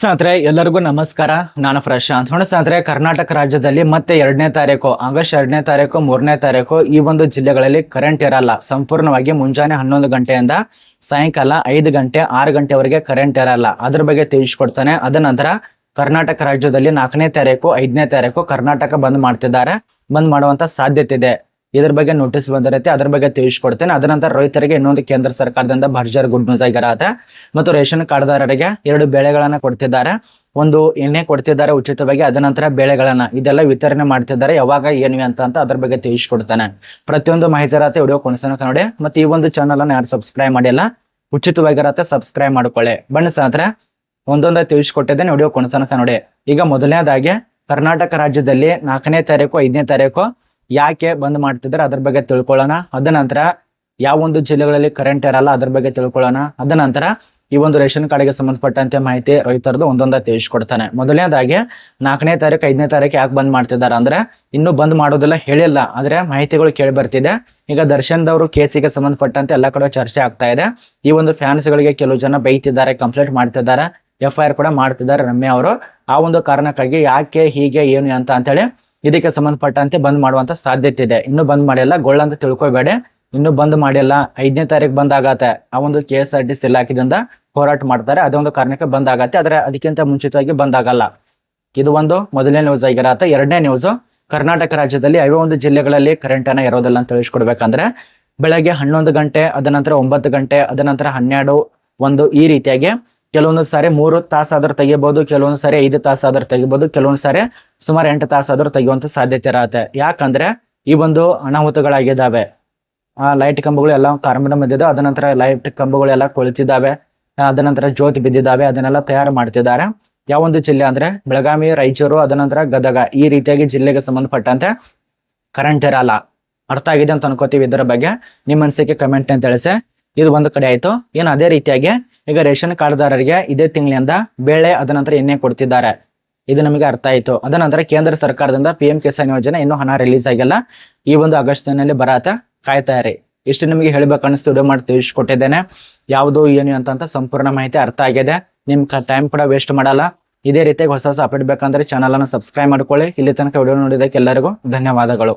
ಸ್ನೇಹಿತರೆ, ಎಲ್ಲರಿಗೂ ನಮಸ್ಕಾರ. ನಾನು ಪ್ರಶಾಂತ್. ಹೊಣ ಸ್ನೇಹಿತರೆ, ಕರ್ನಾಟಕ ರಾಜ್ಯದಲ್ಲಿ ಮತ್ತೆ ಎರಡನೇ ತಾರೀಕು, ಆಗಸ್ಟ್ ಎರಡನೇ ತಾರೀಕು, ಮೂರನೇ ತಾರೀಕು ಈ ಒಂದು ಜಿಲ್ಲೆಗಳಲ್ಲಿ ಕರೆಂಟ್ ಇರಲ್ಲ. ಸಂಪೂರ್ಣವಾಗಿ ಮುಂಜಾನೆ ಹನ್ನೊಂದು ಗಂಟೆಯಿಂದ ಸಾಯಂಕಾಲ ಐದು ಗಂಟೆ, ಆರು ಗಂಟೆವರೆಗೆ ಕರೆಂಟ್ ಇರಲ್ಲ. ಅದ್ರ ಬಗ್ಗೆ ತಿಳಿಸ್ಕೊಡ್ತಾನೆ. ಅದ ನಂತರ ಕರ್ನಾಟಕ ರಾಜ್ಯದಲ್ಲಿ ನಾಲ್ಕನೇ ತಾರೀಕು, ಐದನೇ ತಾರೀಕು ಕರ್ನಾಟಕ ಬಂದ್ ಮಾಡ್ತಿದ್ದಾರೆ. ಬಂದ್ ಮಾಡುವಂತ ಸಾಧ್ಯತೆ ಇದೆ. ಇದ್ರ ಬಗ್ಗೆ ನೋಟಿಸ್ ಬಂದಿರುತ್ತೆ, ಅದ್ರ ಬಗ್ಗೆ ತಿಳಿಸ್ಕೊಡ್ತೇನೆ. ಅದರ ನಂತರ ರೈತರಿಗೆ ಇನ್ನೊಂದು ಕೇಂದ್ರ ಸರ್ಕಾರದಿಂದ ಭರ್ಜರ್ ಗುಡ್ ನ್ಯೂಸ್ ಆಗಿರತ್ತೆ ಮತ್ತು ರೇಷನ್ ಕಾರ್ಡ್ದಾರರಿಗೆ ಎರಡು ಬೆಳೆಗಳನ್ನ ಕೊಡ್ತಿದ್ದಾರೆ. ಒಂದು ಎಣ್ಣೆ ಕೊಡ್ತಿದ್ದಾರೆ ಉಚಿತವಾಗಿ ಅದ ನಂತರ ಬೆಳೆಗಳನ್ನ, ಇದೆಲ್ಲ ವಿತರಣೆ ಮಾಡ್ತಿದ್ದಾರೆ. ಯಾವಾಗ, ಏನು ಅಂತ ಅಂತ ಅದ್ರ ಬಗ್ಗೆ ತಿಳಿಸ್ಕೊಡ್ತಾನೆ. ಪ್ರತಿಯೊಂದು ಮಾಹಿತಿ ವಿಡಿಯೋ ಕೊನೆಸನ ನೋಡಿ. ಮತ್ತೆ ಈ ಒಂದು ಚಾನಲ್ ಅನ್ನ ಯಾರು ಸಬ್ಸ್ಕ್ರೈಬ್ ಮಾಡಿಲ್ಲ ಉಚಿತವಾಗಿರತ್ತೆ ಸಬ್ಸ್ಕ್ರೈಬ್ ಮಾಡ್ಕೊಳ್ಳಿ. ಬನ್ನಿ ಸಾತ್ರ ಒಂದೊಂದೇ ತಿಳಿಸ್ಕೊಟ್ಟಿದ್ದೇನೆ ವಿಡಿಯೋ ಕೊನೆತನಕ ನೋಡಿ. ಈಗ ಮೊದಲನೇದಾಗಿ, ಕರ್ನಾಟಕ ರಾಜ್ಯದಲ್ಲಿ ನಾಲ್ಕನೇ ತಾರೀಕು, ಐದನೇ ತಾರೀಕು ಯಾಕೆ ಬಂದ್ ಮಾಡ್ತಿದ್ದಾರೆ? ಅದ್ರ ಬಗ್ಗೆ ತಿಳ್ಕೊಳ್ಳೋಣ. ಅದ ನಂತರ ಯಾವ ಒಂದು ಜಿಲ್ಲೆಗಳಲ್ಲಿ ಕರೆಂಟ್ ಇರಲ್ಲ, ಅದ್ರ ಬಗ್ಗೆ ತಿಳ್ಕೊಳ್ಳೋಣ. ಅದ ನಂತರ ಈ ಒಂದು ರೇಷನ್ ಕಾರ್ಡ್ಗೆ ಸಂಬಂಧಪಟ್ಟಂತೆ ಮಾಹಿತಿ ರೈತರದು ಒಂದೊಂದ ತಿಳಿಸ್ಕೊಡ್ತಾನೆ. ಮೊದಲನೇದಾಗಿ ನಾಲ್ಕನೇ ತಾರೀಕು, ಐದನೇ ತಾರೀಕು ಯಾಕೆ ಬಂದ್ ಮಾಡ್ತಿದ್ದಾರೆ ಅಂದ್ರೆ ಇನ್ನೂ ಬಂದ್ ಮಾಡೋದಿಲ್ಲ ಹೇಳಿಲ್ಲ, ಆದ್ರೆ ಮಾಹಿತಿಗಳು ಕೇಳಿ ಬರ್ತಿದೆ. ಈಗ ದರ್ಶನ್ದವರು ಕೇಸಿಗೆ ಸಂಬಂಧಪಟ್ಟಂತೆ ಎಲ್ಲ ಕಡೆ ಚರ್ಚೆ ಆಗ್ತಾ ಇದೆ. ಈ ಒಂದು ಫ್ಯಾನ್ಸ್ ಗಳಿಗೆ ಕೆಲವು ಜನ ಬೈತಿದ್ದಾರೆ ಕಂಪ್ಲೇಂಟ್ ಮಾಡ್ತಿದ್ದಾರೆ ಎಫ್ ಐ ಆರ್ ಕೂಡ ಮಾಡ್ತಿದ್ದಾರೆ ರಮ್ಯಾ ಅವರು. ಆ ಒಂದು ಕಾರಣಕ್ಕಾಗಿ ಯಾಕೆ ಹೀಗೆ, ಏನು ಅಂತ ಅಂತೇಳಿ ಇದಕ್ಕೆ ಸಂಬಂಧಪಟ್ಟಂತೆ ಬಂದ್ ಮಾಡುವಂತ ಸಾಧ್ಯತೆ ಇದೆ. ಇನ್ನೂ ಬಂದ್ ಮಾಡಿಲ್ಲ, ಗೊಳ್ಳ ಅಂತ ತಿಳ್ಕೊಬೇಡಿ. ಇನ್ನು ಬಂದ್ ಮಾಡಿಲ್ಲ, ಐದನೇ ತಾರೀಕು ಬಂದ್ ಆಗತ್ತೆ ಆ ಒಂದು K S R T C ಇಲಾಖೆದಿಂದ ಹೋರಾಟ ಮಾಡ್ತಾರೆ. ಅದೊಂದು ಕಾರಣಕ್ಕೆ ಬಂದ್ ಆಗತ್ತೆ ಆದ್ರೆ ಅದಕ್ಕಿಂತ ಮುಂಚಿತವಾಗಿ ಬಂದ್ ಆಗಲ್ಲ ಇದು ಒಂದು ಮೊದಲನೇ ನ್ಯೂಸ್ ಆಗಿರತ್ತೆ. ಎರಡನೇ ನ್ಯೂಸ್ ಕರ್ನಾಟಕ ರಾಜ್ಯದಲ್ಲಿ ಐವೇ ಒಂದು ಜಿಲ್ಲೆಗಳಲ್ಲಿ ಕರೆಂಟ್ ಅನ್ನ ಇರೋದಿಲ್ಲ ಅಂತ ತಿಳಿಸ್ಕೊಡ್ಬೇಕಂದ್ರೆ, ಬೆಳಗ್ಗೆ ಹನ್ನೊಂದು ಗಂಟೆ, ಅದ ನಂತರ ಒಂಬತ್ತು ಗಂಟೆ, ಅದ ನಂತರ ಹನ್ನೆರಡು ಒಂದು ಈ ರೀತಿಯಾಗಿ. ಕೆಲವೊಂದು ಸಾರಿ ಮೂರು ತಾಸಾದ್ರೂ ತೆಗಿಬಹುದು ಕೆಲವೊಂದು ಸಾರಿ ಐದು ತಾಸಾದ್ರೂ ತೆಗಿಬಹುದು ಕೆಲವೊಂದು ಸಾರಿ ಸುಮಾರು ಎಂಟು ತಾಸಾದರೂ ತೆಗೆಯುವಂಥ ಸಾಧ್ಯತೆ ಇರತ್ತೆ. ಯಾಕಂದ್ರೆ ಈ ಒಂದು ಅನಾಹುತಗಳಾಗಿದ್ದಾವೆ. ಆ ಲೈಟ್ ಕಂಬಗಳು ಎಲ್ಲ ಕಾರ್ಮಿಕ ಬಿದ್ದಿದೆ ಅದ ನಂತರ ಲೈಟ್ ಕಂಬಗಳು ಎಲ್ಲ ಕೊಳಿತಿದ್ದಾವೆ. ಅದ ನಂತರ ಜ್ಯೋತಿ ಬಿದ್ದಿದ್ದಾವೆ. ಅದನ್ನೆಲ್ಲ ತಯಾರು ಮಾಡ್ತಿದ್ದಾರೆ. ಯಾವ ಒಂದು ಜಿಲ್ಲೆ ಅಂದ್ರೆ ಬೆಳಗಾವಿ, ರಾಯಚೂರು, ಅದ ನಂತರ ಗದಗ. ಈ ರೀತಿಯಾಗಿ ಜಿಲ್ಲೆಗೆ ಸಂಬಂಧಪಟ್ಟಂತೆ ಕರೆಂಟ್ ಇರಲ್ಲ. ಅರ್ಥ ಆಗಿದೆ ಅಂತ ಅನ್ಕೋತೀವಿ ಇದರ ಬಗ್ಗೆ. ನಿಮ್ಮ ಅನಿಸಿಕೆ ಕಮೆಂಟ್ ಅಂತ ತಿಳಿಸಿ. ಇದು ಒಂದು ಕಡೆ ಆಯ್ತು. ಏನು ಅದೇ ರೀತಿಯಾಗಿ ಈಗ ರೇಷನ್ ಕಾರ್ಡ್ದಾರರಿಗೆ ಇದೇ ತಿಂಗಳಿಂದ ಬೇಳೆ ಅದ ನಂತರ ಎಣ್ಣೆ ಕೊಡ್ತಿದ್ದಾರೆ. ಇದು ನಮಗೆ ಅರ್ಥ ಆಯ್ತು. ಅದ ನಂತರ ಕೇಂದ್ರ ಸರ್ಕಾರದಿಂದ ಪಿ ಎಂ ಕಿಸಾನ್ ಯೋಜನೆ ಇನ್ನೂ ಹಣ ರಿಲೀಸ್ ಆಗಿಲ್ಲ. ಈ ಒಂದು ಆಗಸ್ಟ್ ತಿಂಗಳಲ್ಲಿ ಬರಾತ ಕಾಯ್ತಾ ಇರಿ ಇಷ್ಟು ನಿಮಗೆ ಹೇಳ್ಬೇಕು ಅನಿಸ್ತು ವಿಡಿಯೋ ಮಾಡಿ ತಿಳಿಸ್ಕೊಟ್ಟಿದ್ದೇನೆ. ಯಾವುದು ಏನು ಅಂತ ಸಂಪೂರ್ಣ ಮಾಹಿತಿ ಅರ್ಥ ಆಗಿದೆ. ನಿಮ್ ಟೈಮ್ ಕೂಡ ವೇಸ್ಟ್ ಮಾಡಲ್ಲ. ಇದೇ ರೀತಿಯಾಗಿ ಹೊಸ ಹೊಸ ಅಪ್ಡೇಟ್ ಬೇಕಂದ್ರೆ ಚಾನಲ್ ಅನ್ನು ಸಬ್ಸ್ಕ್ರೈಬ್ ಮಾಡ್ಕೊಳ್ಳಿ. ಇಲ್ಲಿ ತನಕ ವಿಡಿಯೋ ನೋಡಿದಕ್ಕೆ ಎಲ್ಲರಿಗೂ ಧನ್ಯವಾದಗಳು.